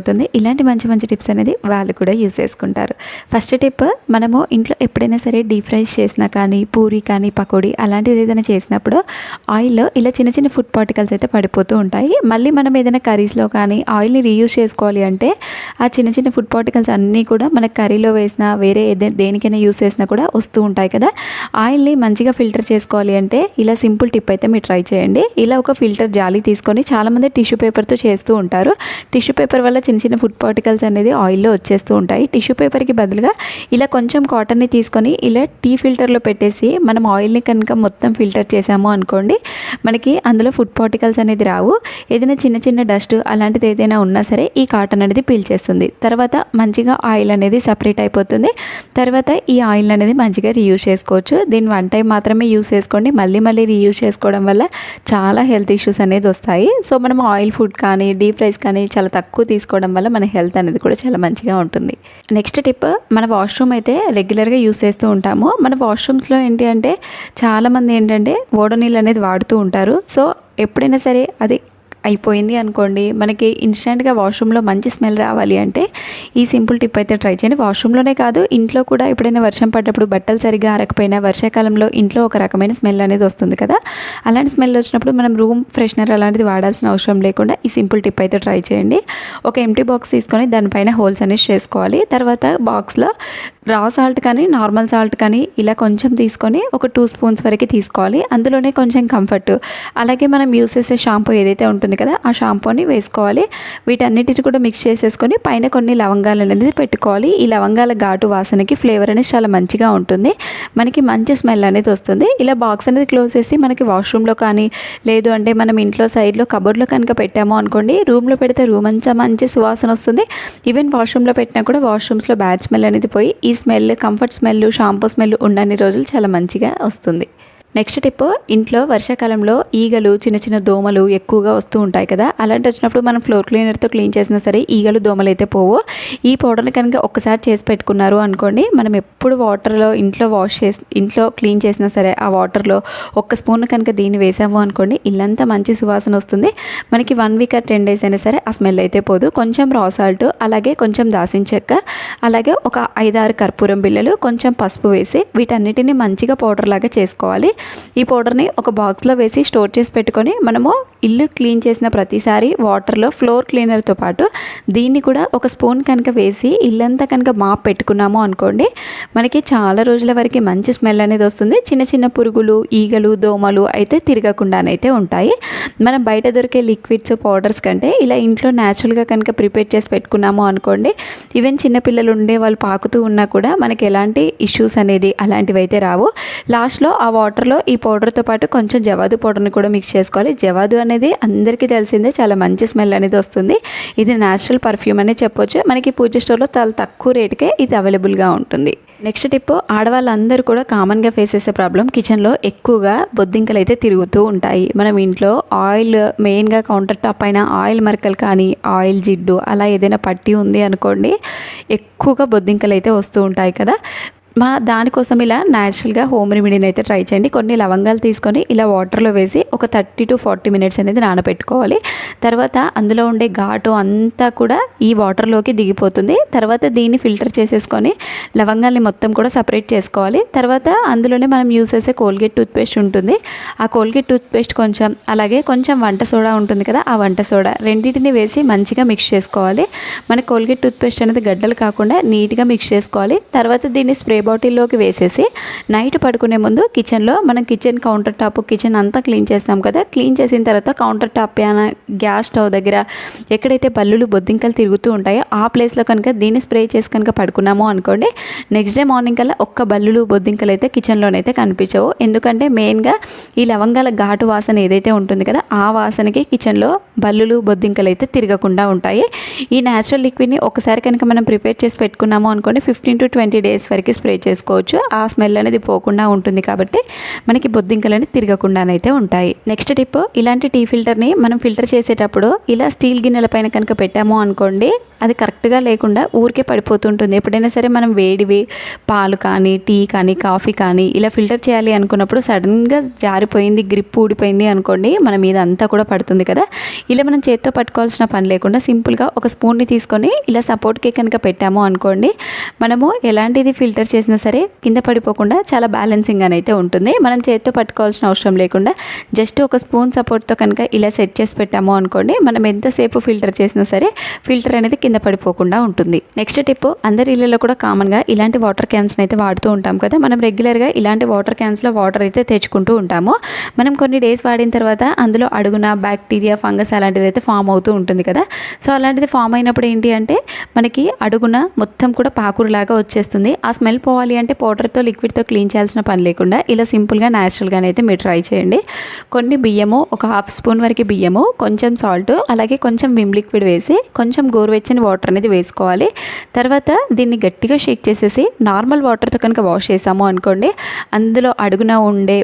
అవుతుంది ఇలాంటి మంచి మంచి టిప్స్ అనేది వాళ్ళు కూడా యూజ్ చేసుకుంటారు. ఫస్ట్ టిప్ మనము ఇంట్లో ఎప్పుడైనా సరే డీప్ ఫ్రైస్ చేసినా కానీ పూరి కానీ పకోడీ అలాంటిది ఏదైనా చేసినప్పుడు ఆయిల్లో ఇలా చిన్న చిన్న ఫుడ్ పార్టికల్స్ అయితే పడిపోతూ ఉంటాయి. మళ్ళీ మనం ఏదైనా కర్రీస్లో కానీ ఆయిల్ని రీయూజ్ చేసుకోవాలి అంటే ఆ చిన్న చిన్న ఫుడ్ పార్టికల్స్ అన్నీ కూడా మన కర్రీలో వేసినా వేరే ఏదైనా దేనికైనా యూస్ చేసినా కూడా వస్తూ ఉంటాయి కదా. ఆయిల్ని మంచిగా ఫిల్టర్ చేసుకోవాలి అంటే ఇలా సింపుల్ టిప్ అయితే మీరు ట్రై చేయండి. ఇలా ఒక ఫిల్టర్ జాలి తీసుకొని చాలామంది టిష్యూ పేపర్తో చేస్తూ ఉంటారు. టిష్యూ పేపర్ వల్ల చిన్న చిన్న ఫుడ్ పార్టికల్స్ అనేది ఆయిల్లో వచ్చేస్తూ ఉంటాయి. టిష్యూ పేపర్కి బదులుగా ఇలా కొంచెం కాటన్ని తీసుకొని ఇలా టీ ఫిల్టర్లో పెట్టేసి మనం ఆయిల్ని కనుక మొత్తం ఫిల్టర్ చేసాము అనుకోండి మనకి అందులో ఫుడ్ పార్టికల్స్ అనేది రావు. ఏదైనా చిన్న చిన్న డస్ట్ అలాంటిది ఏదైనా ఉన్నా సరే ఈ కాటన్ అనేది పీల్చేస్తుంది తర్వాత మంచిగా ఆయిల్ అనేది సపరేట్ అయిపోతుంది. తర్వాత ఈ ఆయిల్ అనేది మంచిగా రీయూజ్ చేసుకోవచ్చు. దీన్ని వన్ టైం మాత్రమే యూస్ చేసుకోండి. మళ్ళీ మళ్ళీ రీయూజ్ చేసుకోవడం వల్ల చాలా హెల్త్ ఇష్యూస్ అనేది వస్తాయి. సో మనం ఆయిల్ ఫుడ్ కానీ డీప్ ఫ్రైస్ కానీ చాలా తక్కువ తీసుకోవడం వల్ల మన హెల్త్ అనేది కూడా చాలా మంచిగా ఉంటుంది. నెక్స్ట్ టిప్ మన వాష్రూమ్ అయితే రెగ్యులర్గా యూస్ చేస్తూ ఉంటాము. మన వాష్రూమ్స్లో ఏంటి అంటే చాలామంది ఏంటంటే ఓడ నీళ్ళు అనేది వాడుతూ ఉంటారు. సో ఎప్పుడైనా సరే అది అయిపోయింది అనుకోండి మనకి ఇన్స్టెంట్గా వాష్రూమ్లో మంచి స్మెల్ రావాలి అంటే ఈ సింపుల్ టిప్ అయితే ట్రై చేయండి. వాష్రూమ్లోనే కాదు ఇంట్లో కూడా ఎప్పుడైనా వర్షం పడ్డప్పుడు బట్టలు సరిగ్గా ఆరకపోయినా వర్షాకాలంలో ఇంట్లో ఒక రకమైన స్మెల్ అనేది వస్తుంది కదా. అలాంటి స్మెల్ వచ్చినప్పుడు మనం రూమ్ ఫ్రెషనర్ అలాంటిది వాడాల్సిన అవసరం లేకుండా ఈ సింపుల్ టిప్ అయితే ట్రై చేయండి. ఒక ఎంటీ బాక్స్ తీసుకొని దానిపైన హోల్స్ అనేవి చేసుకోవాలి. తర్వాత బాక్స్లో రా సాల్ట్ కానీ నార్మల్ సాల్ట్ కానీ ఇలా కొంచెం తీసుకొని ఒక టూ స్పూన్స్ వరకు తీసుకోవాలి. అందులోనే కొంచెం కంఫర్ట్ అలాగే మనం యూస్ చేసే షాంపూ ఏదైతే ఉంటుందో కదా ఆ షాంపూని వేసుకోవాలి. వీటన్నిటిని కూడా మిక్స్ చేసేసుకొని పైన కొన్ని లవంగాలు అనేది పెట్టుకోవాలి. ఈ లవంగాల ఘాటు వాసనకి ఫ్లేవర్ అనేది చాలా మంచిగా ఉంటుంది. మనకి మంచి స్మెల్ అనేది వస్తుంది. ఇలా బాక్స్ అనేది క్లోజ్ చేసి మనకి వాష్రూమ్లో కానీ లేదు అంటే మనం ఇంట్లో సైడ్లో కబోర్డ్లో కనుక పెట్టాము అనుకోండి రూమ్లో పెడితే రూమ్ అంతా మంచి సువాసన వస్తుంది. ఈవెన్ వాష్రూమ్లో పెట్టినా కూడా వాష్రూమ్స్లో బ్యాడ్ స్మెల్ అనేది పోయి ఈ smell comfort smell shampoo smell ఉండని రోజులు చాలా మంచిగా వస్తుంది. నెక్స్ట్ టిప్ ఇంట్లో వర్షాకాలంలో ఈగలు చిన్న చిన్న దోమలు ఎక్కువగా వస్తూ ఉంటాయి కదా అలాంటి వచ్చినప్పుడు మనం ఫ్లోర్ క్లీనర్తో క్లీన్ చేసినా సరే ఈగలు దోమలు అయితే పోవు. ఈ పౌడర్ని కనుక ఒక్కసారి చేసి పెట్టుకున్నారు అనుకోండి మనం ఎప్పుడు వాటర్లో ఇంట్లో వాష్ చేసి ఇంట్లో క్లీన్ చేసినా సరే ఆ వాటర్లో ఒక్క స్పూన్ కనుక దీన్ని వేసాము అనుకోండి ఇల్లంతా మంచి సువాసన వస్తుంది. మనకి వన్ వీక్ ఆ టెన్ డేస్ అయినా సరే ఆ స్మెల్ అయితే పోదు. కొంచెం రా సాల్ట్ అలాగే కొంచెం దాసిన చెక్క అలాగే ఒక ఐదారు కర్పూరం బిళ్ళలు కొంచెం పసుపు వేసి వీటన్నిటిని మంచిగా పౌడర్ లాగా చేసుకోవాలి. ఈ పౌడర్ని ఒక బాక్స్లో వేసి స్టోర్ చేసి పెట్టుకొని మనము ఇల్లు క్లీన్ చేసిన ప్రతిసారి వాటర్లో ఫ్లోర్ క్లీనర్తో పాటు దీన్ని కూడా ఒక స్పూన్ కనుక వేసి ఇల్లంతా కనుక మాప్ పెట్టుకున్నాము అనుకోండి మనకి చాలా రోజుల వరకు మంచి స్మెల్ అనేది వస్తుంది. చిన్న చిన్న పురుగులు ఈగలు దోమలు అయితే తిరగకుండానైతే ఉంటాయి. మనం బయట దొరికే లిక్విడ్స్ పౌడర్స్ కంటే ఇలా ఇంట్లో న్యాచురల్గా కనుక ప్రిపేర్ చేసి పెట్టుకున్నాము అనుకోండి ఈవెన్ చిన్నపిల్లలు ఉండే వాళ్ళు పాకుతూ ఉన్నా కూడా మనకి ఎలాంటి ఇష్యూస్ అనేది అలాంటివి అయితే రావు. లాస్ట్లో ఆ వాటర్లో ఈ పౌడర్తో పాటు కొంచెం జవాదు పౌడర్ని కూడా మిక్స్ చేసుకోవాలి. జవాదు అనేది అందరికీ తెలిసిందే. చాలా మంచి స్మెల్ అనేది వస్తుంది. ఇది న్యాచురల్ పర్ఫ్యూమ్ అనే చెప్పొచ్చు. మనకి పూజ స్టోర్లో చాలా తక్కువ రేటుకే ఇది అవైలబుల్గా ఉంటుంది. నెక్స్ట్ టిప్ ఆడవాళ్ళందరూ కూడా కామన్గా ఫేస్ చేసే ప్రాబ్లం కిచెన్లో ఎక్కువగా బొద్దింకలు అయితే తిరుగుతూ ఉంటాయి. మనం ఇంట్లో ఆయిల్ మెయిన్గా కౌంటర్ టాప్ పైన ఆయిల్ మరకలు కానీ ఆయిల్ జిడ్డు అలా ఏదైనా పట్టి ఉంది అనుకోండి ఎక్కువగా బొద్దింకలు అయితే వస్తూ ఉంటాయి కదా. మా దానికోసం ఇలా న్యాచురల్గా హోమ్ రెమెడీని అయితే ట్రై చేయండి. కొన్ని లవంగాలు తీసుకొని ఇలా వాటర్లో వేసి ఒక థర్టీ టు ఫార్టీ మినిట్స్ అనేది నానబెట్టుకోవాలి. తర్వాత అందులో ఉండే ఘాటు అంతా కూడా ఈ వాటర్లోకి దిగిపోతుంది. తర్వాత దీన్ని ఫిల్టర్ చేసేసుకొని లవంగాల్ని మొత్తం కూడా సపరేట్ చేసుకోవాలి. తర్వాత అందులోనే మనం యూస్ చేసే కోల్గేట్ టూత్పేస్ట్ ఉంటుంది. ఆ కోల్గేట్ టూత్పేస్ట్ కొంచెం అలాగే కొంచెం వంట సోడా ఉంటుంది కదా ఆ వంట సోడా రెండింటిని వేసి మంచిగా మిక్స్ చేసుకోవాలి. మన కోల్గేట్ టూత్పేస్ట్ అనేది గడ్డలు కాకుండా నీట్గా మిక్స్ చేసుకోవాలి. తర్వాత దీన్ని స్ప్రే బాటిల్లోకి వేసేసి నైట్ పడుకునే ముందు కిచెన్లో మనం కిచెన్ కౌంటర్ టాప్ కిచెన్ అంతా క్లీన్ చేస్తాం కదా. క్లీన్ చేసిన తర్వాత కౌంటర్ టాప్ పైన గ్యాస్ స్టవ్ దగ్గర ఎక్కడైతే బల్లులు బొద్దింకలు తిరుగుతూ ఉంటాయో ఆ ప్లేస్లో కనుక దీన్ని స్ప్రే చేసి కనుక పడుకున్నాము అనుకోండి నెక్స్ట్ డే మార్నింగ్ కల్లా ఒక్క బల్లులు బొద్దింకలు అయితే కిచెన్లోనైతే కనిపించవు. ఎందుకంటే మెయిన్గా ఈ లవంగాల ఘాటు వాసన ఏదైతే ఉంటుంది కదా ఆ వాసనకి కిచెన్లో బల్లులు బొద్దింకలు అయితే తిరగకుండా ఉంటాయి. ఈ న్యాచురల్ లిక్విడ్ని ఒకసారి కనుక మనం ప్రిపేర్ చేసి పెట్టుకున్నాము అనుకోండి ఫిఫ్టీన్ టు ట్వంటీ డేస్ వరకు స్ప్రే చేసుకోవచ్చు. ఆ స్మెల్ అనేది పోకుండా ఉంటుంది కాబట్టి మనకి బొద్దింకలు అనేది తిరగకుండానైతే ఉంటాయి. నెక్స్ట్ టిప్ ఇలాంటి టీ ఫిల్టర్ని మనం ఫిల్టర్ చేసేటప్పుడు ఇలా స్టీల్ గిన్నెల పైన కనుక పెట్టాము అనుకోండి అది కరెక్ట్గా లేకుండా ఊరికే పడిపోతుంటుంది. ఎప్పుడైనా సరే మనం వేడివి పాలు కానీ టీ కానీ కాఫీ కానీ ఇలా ఫిల్టర్ చేయాలి అనుకున్నప్పుడు సడన్గా జారిపోయింది గ్రిప్ ఊడిపోయింది అనుకోండి మన మీద అంతా కూడా పడుతుంది కదా. ఇలా మనం చేత్తో పట్టుకోవాల్సిన పని లేకుండా సింపుల్గా ఒక స్పూన్ని తీసుకొని ఇలా సపోర్ట్కి కనుక పెట్టాము అనుకోండి మనము ఎలాంటిది ఫిల్టర్ చేసినా సరే కింద పడిపోకుండా చాలా బ్యాలెన్సింగ్ అయితే ఉంటుంది. మనం చేత్తో పట్టుకోవాల్సిన అవసరం లేకుండా జస్ట్ ఒక స్పూన్ సపోర్ట్తో కనుక ఇలా సెట్ చేసి పెట్టాము అనుకోండి మనం ఎంతసేపు ఫిల్టర్ చేసినా సరే ఫిల్టర్ అనేది కింద పడిపోకుండా ఉంటుంది. నెక్స్ట్ టిప్ అందరి ఇళ్ళలో కూడా కామన్గా ఇలాంటి వాటర్ క్యాన్స్ని అయితే వాడుతూ ఉంటాం కదా. మనం రెగ్యులర్గా ఇలాంటి వాటర్ క్యాన్స్లో వాటర్ అయితే తెచ్చుకుంటూ ఉంటాము. మనం కొన్ని డేస్ వాడిన తర్వాత అందులో అడుగున బ్యాక్టీరియా ఫంగస్ అలాంటిది అయితే ఫామ్ అవుతూ ఉంటుంది కదా. సో అలాంటిది ఫామ్ అయినప్పుడు ఏంటి అంటే మనకి అడుగున మొత్తం కూడా పాకురులాగా వచ్చేస్తుంది. ఆ స్మెల్ పోవాలి అంటే పౌడర్తో లిక్విడ్తో క్లీన్ చేయాల్సిన పని లేకుండా ఇలా సింపుల్గా న్యాచురల్గానైతే మీరు ట్రై చేయండి. కొన్ని బియ్యము ఒక హాఫ్ స్పూన్ వరకు బియ్యము కొంచెం సాల్ట్ అలాగే కొంచెం విమ్ లిక్విడ్ వేసి కొంచెం గోరువెచ్చని వాటర్ అనేది వేసుకోవాలి. తర్వాత దీన్ని గట్టిగా షేక్ చేసేసి నార్మల్ వాటర్తో కనుక వాష్ చేసాము అనుకోండి అందులో అడుగున ఉండే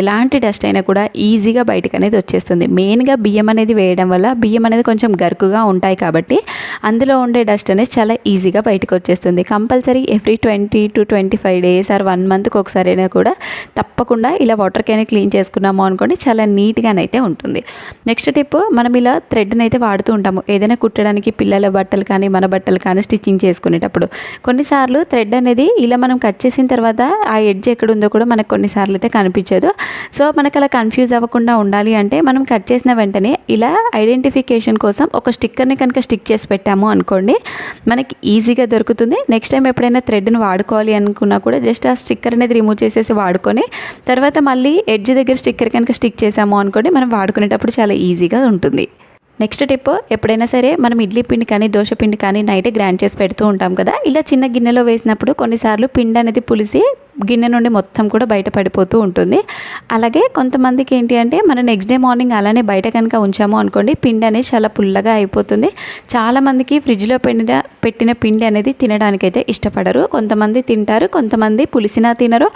ఎలాంటి డస్ట్ అయినా కూడా ఈజీగా బయటకు అనేది వచ్చేస్తుంది. మెయిన్గా బియ్యం అనేది వేయడం వల్ల బియ్యం అనేది కొంచెం గరుకుగా ఉంటాయి కాబట్టి అందులో ఉండే డస్ట్ అనేది చాలా ఈజీగా బయటకు వచ్చేస్తుంది compulsory every twenty to twenty five days or one మంత్కి ఒకసారి అయినా కూడా తప్పకుండా ఇలా వాటర్ క్యాన్ క్లీన్ చేసుకున్నాము అనుకోండి చాలా నీట్గానైతే ఉంటుంది. నెక్స్ట్ టిప్ మనం ఇలా థ్రెడ్ని అయితే వాడుతూ ఉంటాము. ఏదైనా కుట్టడానికి పిల్లల బట్టలు కానీ మన బట్టలు కానీ స్టిచ్చింగ్ చేసుకునేటప్పుడు. కొన్నిసార్లు థ్రెడ్ అనేది ఇలా మనం కట్ చేసిన తర్వాత ఆ ఎడ్జ్ ఎక్కడ ఉందో కూడా మనకు కొన్నిసార్లు అయితే కనిపించదు. సో మనకు అలా కన్ఫ్యూజ్ అవ్వకుండా ఉండాలి అంటే మనం కట్ చేసిన వెంటనే ఇలా ఐడెంటిఫికేషన్ కోసం ఒక స్టిక్కర్ని కనుక స్టిక్ చేసి పెట్టాము అనుకోండి మనకి ఈజీగా దొరుకుతుంది. నెక్స్ట్ టైం ఎప్పుడైనా థ్రెడ్ని వాడుకోవాలి అనుకున్నా కూడా జస్ట్ ఆ స్టిక్కర్ అనేది రిమూవ్ చేసేసి వాడుకొని తర్వాత మళ్ళీ ఎడ్జ్ దగ్గర స్టిక్కర్ కనుక స్టిక్ చేసాము అనుకోండి మనం వాడుకునేటప్పుడు చాలా ఈజీగా ఉంటుంది. నెక్స్ట్ టిప్ ఎప్పుడైనా సరే మనం ఇడ్లీ పిండి కానీ దోశ పిండి కానీ నైటే గ్రైండ్ చేసి పెడుతూ ఉంటాం కదా ఇలా చిన్న గిన్నెలో వేసినప్పుడు కొన్నిసార్లు పిండి అనేది పులిసి గిన్నె నుండి మొత్తం కూడా బయట పడిపోతూ ఉంటుంది. అలాగే కొంతమందికి ఏంటి అంటే మనం నెక్స్ట్ డే మార్నింగ్ అలానే బయట కనుక ఉంచాము అనుకోండి పిండి అనేది చాలా పుల్లగా అయిపోతుంది. చాలామందికి ఫ్రిడ్జ్లో పెట్టిన పెట్టిన పిండి అనేది తినడానికైతే ఇష్టపడరు. కొంతమంది తింటారు కొంతమంది పులిసినా తినరు.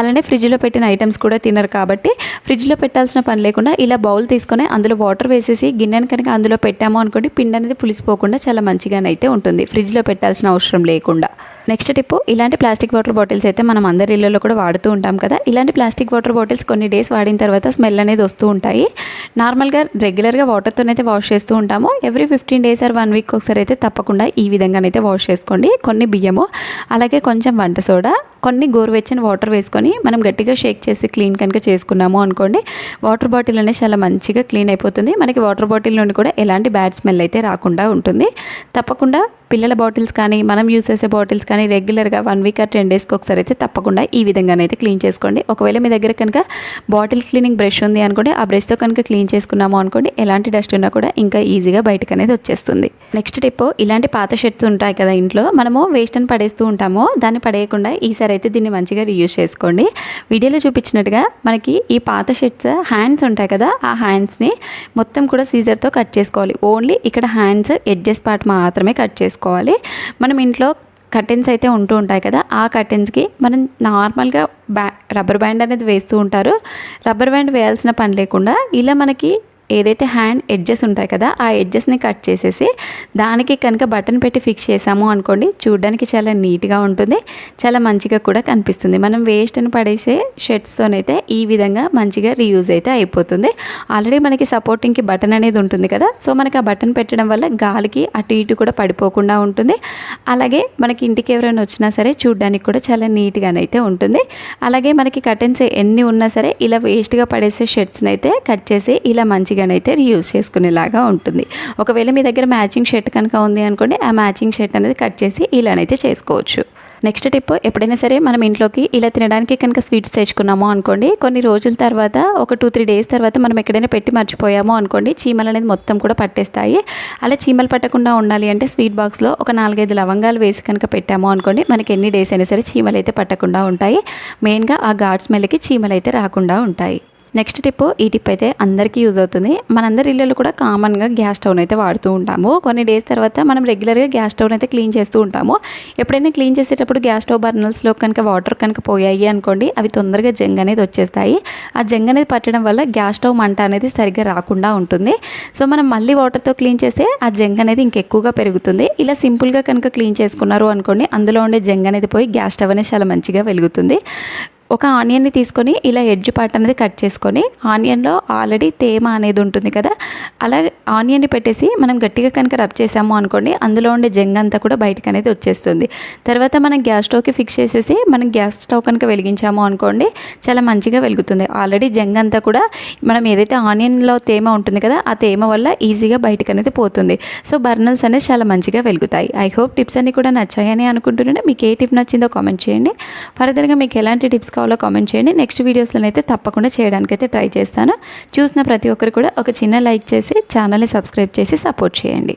అలానే ఫ్రిడ్జ్లో పెట్టిన ఐటమ్స్ కూడా తినరు కాబట్టి ఫ్రిడ్జ్లో పెట్టాల్సిన పని లేకుండా ఇలా బౌల్ తీసుకొని అందులో వాటర్ వేసేసి గిన్నెని కనుక అందులో పెట్టాము అనుకోండి పిండి అనేది పులిసిపోకుండా చాలా మంచిగానైతే ఉంటుంది. ఫ్రిడ్జ్లో పెట్టాల్సిన అవసరం లేకుండా. నెక్స్ట్ టిప్ ఇలాంటి ప్లాస్టిక్ వాటర్ బాటిల్స్ అయితే మనం అందరి ఇళ్ళలో కూడా వాడుతూ ఉంటాం కదా. ఇలాంటి ప్లాస్టిక్ వాటర్ బాటిల్స్ కొన్ని డేస్ వాడిన తర్వాత స్మెల్ అనేది వస్తూ ఉంటాయి. నార్మల్గా రెగ్యులర్గా వాటర్తోనైతే వాష్ చేస్తూ ఉంటాము. Every fifteen days or one week ఒకసారి అయితే తప్పకుండా ఈ విధంగానైతే వాష్ చేసుకోండి. కొన్ని బియ్యము అలాగే కొంచెం వంట సోడా కొన్ని గోరువెచ్చని వాటర్ వేసుకొని మనం గట్టిగా షేక్ చేసి క్లీన్ కనుక చేసుకున్నాము అనుకోండి వాటర్ బాటిల్ అనేది చాలా మంచిగా క్లీన్ అయిపోతుంది. మనకి వాటర్ బాటిల్ నుండి కూడా ఎలాంటి బ్యాడ్ స్మెల్ అయితే రాకుండా ఉంటుంది. తప్పకుండా పిల్లల బాటిల్స్ కానీ మనం యూస్ చేసే బాటిల్స్ కానీ కానీ రెగ్యులర్గా వన్ వీక్ ఆర్ టెన్ డేస్కి ఒకసారి అయితే తప్పకుండా ఈ విధంగానైతే క్లీన్ చేసుకోండి. ఒకవేళ మీ దగ్గర కనుక బాటిల్ క్లీనింగ్ బ్రష్ ఉంది అనుకోండి ఆ బ్రష్తో కనుక క్లీన్ చేసుకున్నాము అనుకోండి ఎలాంటి డస్ట్ ఉన్నా కూడా ఇంకా ఈజీగా బయటకు అనేది వచ్చేస్తుంది. నెక్స్ట్ టిప్ ఇలాంటి పాత షర్ట్స్ ఉంటాయి కదా ఇంట్లో మనము వేస్ట్ అని పడేస్తూ ఉంటాము. దాన్ని పడేయకుండా ఈసారి అయితే దీన్ని మంచిగా రీయూజ్ చేసుకోండి. వీడియోలో చూపించినట్టుగా మనకి ఈ పాత షర్ట్స్ హ్యాండ్స్ ఉంటాయి కదా ఆ హ్యాండ్స్ని మొత్తం కూడా సీజర్తో కట్ చేసుకోవాలి. ఓన్లీ ఇక్కడ హ్యాండ్స్ ఎడ్జెస్ పార్ట్ మాత్రమే కట్ చేసుకోవాలి. మనం ఇంట్లో కర్టెన్స్ అయితే ఉంటూ ఉంటాయి కదా ఆ కర్టెన్స్కి మనం నార్మల్గా బ్యా రబ్బర్ బ్యాండ్ అనేది వేస్తూ ఉంటారు. రబ్బర్ బ్యాండ్ వేయాల్సిన పని లేకుండా ఇలా మనకి ఏదైతే హ్యాండ్ ఎడ్జెస్ ఉంటాయి కదా ఆ ఎడ్జెస్ని కట్ చేసేసి దానికి కనుక బటన్ పెట్టి ఫిక్స్ చేసాము అనుకోండి చూడడానికి చాలా నీట్గా ఉంటుంది చాలా మంచిగా కూడా కనిపిస్తుంది. మనం వేస్ట్ అని పడేసే షర్ట్స్తోనైతే ఈ విధంగా మంచిగా రీయూజ్ అయితే అయిపోతుంది. ఆల్రెడీ మనకి సపోర్టింగ్కి బటన్ అనేది ఉంటుంది కదా సో మనకి ఆ బటన్ పెట్టడం వల్ల గాలికి అటు ఇటు కూడా పడిపోకుండా ఉంటుంది. అలాగే మనకి ఇంటికి ఎవరైనా వచ్చినా సరే చూడడానికి కూడా చాలా నీట్గానైతే ఉంటుంది. అలాగే మనకి కర్టెన్స్ ఎన్ని ఉన్నా సరే ఇలా వేస్ట్గా పడేసే షర్ట్స్ని అయితే కట్ చేసి ఇలా మంచిగా మంచిగానైతే యూజ్ చేసుకునేలాగా ఉంటుంది. ఒకవేళ మీ దగ్గర మ్యాచింగ్ షర్ట్ కనుక ఉంది అనుకోండి ఆ మ్యాచింగ్ షర్ట్ అనేది కట్ చేసి ఇలానైతే చేసుకోవచ్చు. నెక్స్ట్ టిప్ ఎప్పుడైనా సరే మనం ఇంట్లోకి ఇలా తినడానికి కనుక స్వీట్స్ తెచ్చుకున్నాము అనుకోండి కొన్ని రోజుల తర్వాత ఒక టూ త్రీ డేస్ తర్వాత మనం ఎక్కడైనా పెట్టి మర్చిపోయాము అనుకోండి చీమలు అనేది మొత్తం కూడా పట్టేస్తాయి. అలా చీమలు పట్టకుండా ఉండాలి అంటే స్వీట్ బాక్స్లో ఒక నాలుగైదు లవంగాలు వేసి కనుక పెట్టాము అనుకోండి మనకి ఎన్ని డేస్ అయినా సరే చీమలు అయితే పట్టకుండా ఉంటాయి. మెయిన్గా ఆ ఘాట్ స్మెల్కి చీమలు అయితే రాకుండా ఉంటాయి. నెక్స్ట్ టిప్ ఈ టిప్ అయితే అందరికీ యూజ్ అవుతుంది. మనందరి ఇళ్ళలో కూడా కామన్గా గ్యాస్ స్టవ్ అయితే వాడుతూ ఉంటాము. కొన్ని డేస్ తర్వాత మనం రెగ్యులర్గా గ్యాస్ స్టవ్ అయితే క్లీన్ చేస్తూ ఉంటాము. ఎప్పుడైనా క్లీన్ చేసేటప్పుడు గ్యాస్ స్టవ్ బర్నల్స్లో కనుక వాటర్ కనుక పోయాయి అనుకోండి అవి తొందరగా జంగ్ అనేది వచ్చేస్తాయి. ఆ జంగ్ అనేది పట్టడం వల్ల గ్యాస్ స్టవ్ మంట అనేది సరిగ్గా రాకుండా ఉంటుంది. సో మనం మళ్ళీ వాటర్తో క్లీన్ చేస్తే ఆ జంగ్ అనేది ఇంకెక్కువగా పెరుగుతుంది. ఇలా సింపుల్గా కనుక క్లీన్ చేసుకున్నారు అనుకోండి అందులో ఉండే జంగ్ అనేది పోయి గ్యాస్ స్టవ్ అనేది చాలా మంచిగా వెలుగుతుంది. ఒక ఆనియన్ని తీసుకొని ఇలా ఎడ్జ్ పార్ట్ అనేది కట్ చేసుకొని ఆనియన్లో ఆల్రెడీ తేమ అనేది ఉంటుంది కదా అలా ఆనియన్ని పెట్టేసి మనం గట్టిగా కనుక రబ్ చేసాము అనుకోండి అందులో ఉండే జంగ్ అంతా కూడా బయటకు అనేది వచ్చేస్తుంది. తర్వాత మనం గ్యాస్ స్టవ్కి ఫిక్స్ చేసేసి మనం గ్యాస్ స్టవ్ కనుక వెలిగించాము అనుకోండి చాలా మంచిగా వెలుగుతుంది. ఆల్రెడీ జంగ్ అంతా కూడా మనం ఏదైతే ఆనియన్లో తేమ ఉంటుంది కదా ఆ తేమ వల్ల ఈజీగా బయటకు అనేది పోతుంది. సో బర్నల్స్ అనేది చాలా మంచిగా వెలుగుతాయి. ఐ హోప్ టిప్స్ అన్ని కూడా నచ్చాయని అనుకుంటున్నాను. మీకు ఏ టిప్ నచ్చిందో కామెంట్ చేయండి. ఫర్దర్గా మీకు ఎలాంటి టిప్స్ కావాలి కామెంట్ చేయండి. నెక్స్ట్ వీడియోస్లో అయితే తప్పకుండా చేయడానికైతే ట్రై చేస్తాను. చూసిన ప్రతి ఒక్కరు కూడా ఒక చిన్న లైక్ చేసి ఛానల్ని సబ్స్క్రైబ్ చేసి సపోర్ట్ చేయండి.